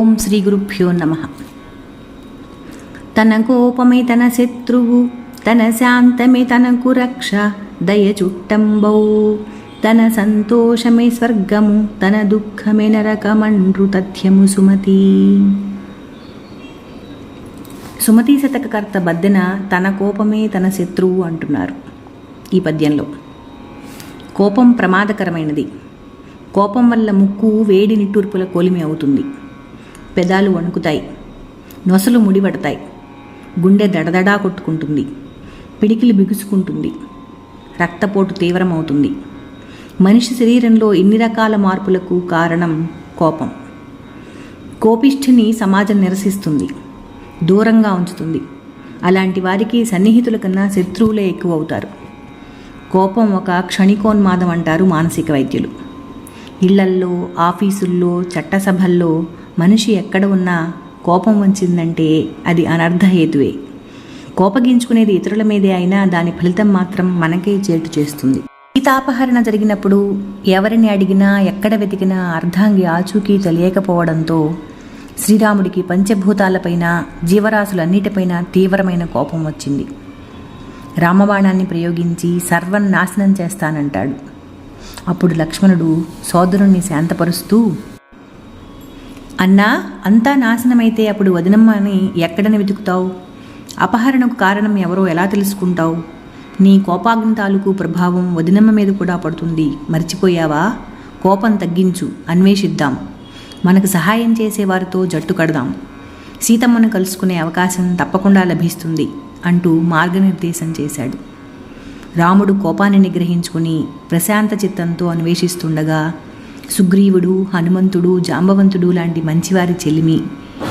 ఓం శ్రీ గురుభ్యో నమ. తన కోపమే తన శత్రువు తన శాంతమే తనకు రక్ష దయచుట్టంబౌ. తన సంతోషమే స్వర్గము తన దుఃఖమే నరకమండ్రు తథ్యము సుమతి. సుమతి శతకకర్త బద్దెన తన కోపమే తన శత్రువు అంటున్నారు ఈ పద్యంలో. కోపం ప్రమాదకరమైనది. కోపం వల్ల ముక్కు వేడి నిట్టూర్పుల కొలిమి అవుతుంది. పెదాలు వణుకుతాయి. నొసలు ముడిపడతాయి. గుండె దడదడా కొట్టుకుంటుంది. పిడికిలి బిగుసుకుంటుంది. రక్తపోటు తీవ్రమవుతుంది. మనిషి శరీరంలో ఇన్ని రకాల మార్పులకు కారణం కోపం. కోపిష్ఠిని సమాజం నిరసిస్తుంది. దూరంగా ఉంచుతుంది. అలాంటి వారికి సన్నిహితుల కన్నా శత్రువులే ఎక్కువ అవుతారు కోపం ఒక క్షణికోన్మాదం అంటారు మానసిక వైద్యులు. ఇళ్ళల్లో ఆఫీసుల్లో చట్టసభల్లో మనిషి ఎక్కడ ఉన్నా కోపం వచ్చిందంటే అది అనర్ధహేతువే కోపగించుకునేది ఇతరుల మీదే అయినా దాని ఫలితం మాత్రం మనకే చేటు చేస్తుంది. సీతాపహరణ జరిగినప్పుడు ఎవరిని అడిగినా ఎక్కడ వెతికినా అర్ధాంగి ఆచూకీ తెలియకపోవడంతో శ్రీరాముడికి పంచభూతాలపైన జీవరాశులన్నిటిపైన తీవ్రమైన కోపం వచ్చింది. రామబాణాన్ని ప్రయోగించి సర్వం నాశనం చేస్తానంటాడు. అప్పుడు లక్ష్మణుడు సోదరుణ్ణి శాంతపరుస్తూ అన్నా అంతా నాశనమైతే అప్పుడు వదినమ్మని ఎక్కడని వెతుకుతావు? అపహరణకు కారణం ఎవరో ఎలా తెలుసుకుంటావు? నీ కోపాగ్ని తాలూకు ప్రభావం వదినమ్మ మీద కూడా పడుతుంది. మర్చిపోయావా? కోపం తగ్గించు అన్వేషిద్దాం. మనకు సహాయం చేసేవారితో జట్టు కడదాం. సీతమ్మను కలుసుకునే అవకాశం తప్పకుండా లభిస్తుంది అంటూ మార్గనిర్దేశం చేశాడు. రాముడు కోపాన్ని నిగ్రహించుకుని ప్రశాంత చిత్తంతో అన్వేషిస్తుండగా సుగ్రీవుడు హనుమంతుడు జాంబవంతుడు లాంటి మంచివారి చెలిమి.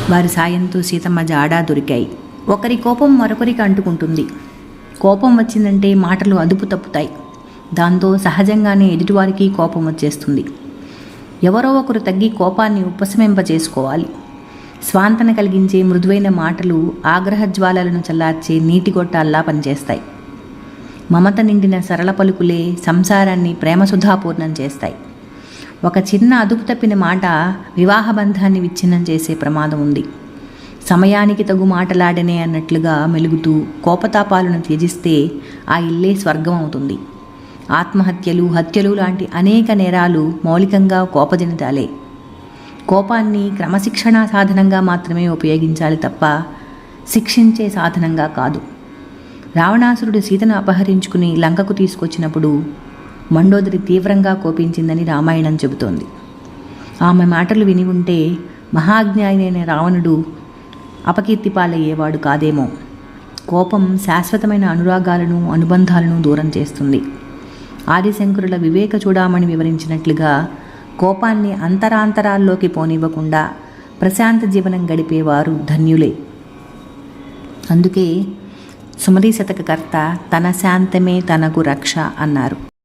వారి సాయంతో సీతమ్మ జాడా దొరికాయి. ఒకరి కోపం మరొకరికి అంటుకుంటుంది. కోపం వచ్చిందంటే మాటలు అదుపు తప్పుతాయి. దాంతో సహజంగానే ఎదుటివారికి కోపం వచ్చేస్తుంది. ఎవరో ఒకరు తగ్గి కోపాన్ని ఉపశమింప చేసుకోవాలి స్వాంతన కలిగించే మృదువైన మాటలు ఆగ్రహజ్వాలలను చల్లార్చే నీటి గొట్టాల్లా పనిచేస్తాయి. మమత నిండిన సరళ పలుకులే సంసారాన్ని ప్రేమసుధాపూర్ణం చేస్తాయి. ఒక చిన్న అదుపు తప్పిన మాట వివాహ బంధాన్ని విచ్ఛిన్నం చేసే ప్రమాదం ఉంది. సమయానికి తగు మాటలాడనే అన్నట్లుగా మెలుగుతూ కోపతాపాలను త్యజిస్తే ఆ ఇల్లే స్వర్గం అవుతుంది. ఆత్మహత్యలు హత్యలు లాంటి అనేక నేరాలు మౌలికంగా కోపజనితాలే. కోపాన్ని క్రమశిక్షణా సాధనంగా మాత్రమే ఉపయోగించాలి తప్ప శిక్షించే సాధనంగా కాదు. రావణాసురుడు సీతను అపహరించుకుని లంకకు తీసుకొచ్చినప్పుడు మండోదరి తీవ్రంగా కోపించిందని రామాయణం చెబుతోంది. ఆమె మాటలు విని ఉంటే మహాజ్ఞానైన రావణుడు అపకీర్తి పాలయ్యేవాడు కాదేమో. కోపం శాశ్వతమైన అనురాగాలను అనుబంధాలను దూరం చేస్తుంది. ఆదిశంకరుల వివేక చూడామణి వివరించినట్లుగా కోపాన్ని అంతరాంతరాల్లోకి పోనివ్వకుండా ప్రశాంత జీవనం గడిపేవారు ధన్యులే. అందుకే సుమతి శతకకర్త తన శాంతమే తనకు రక్ష అన్నారు.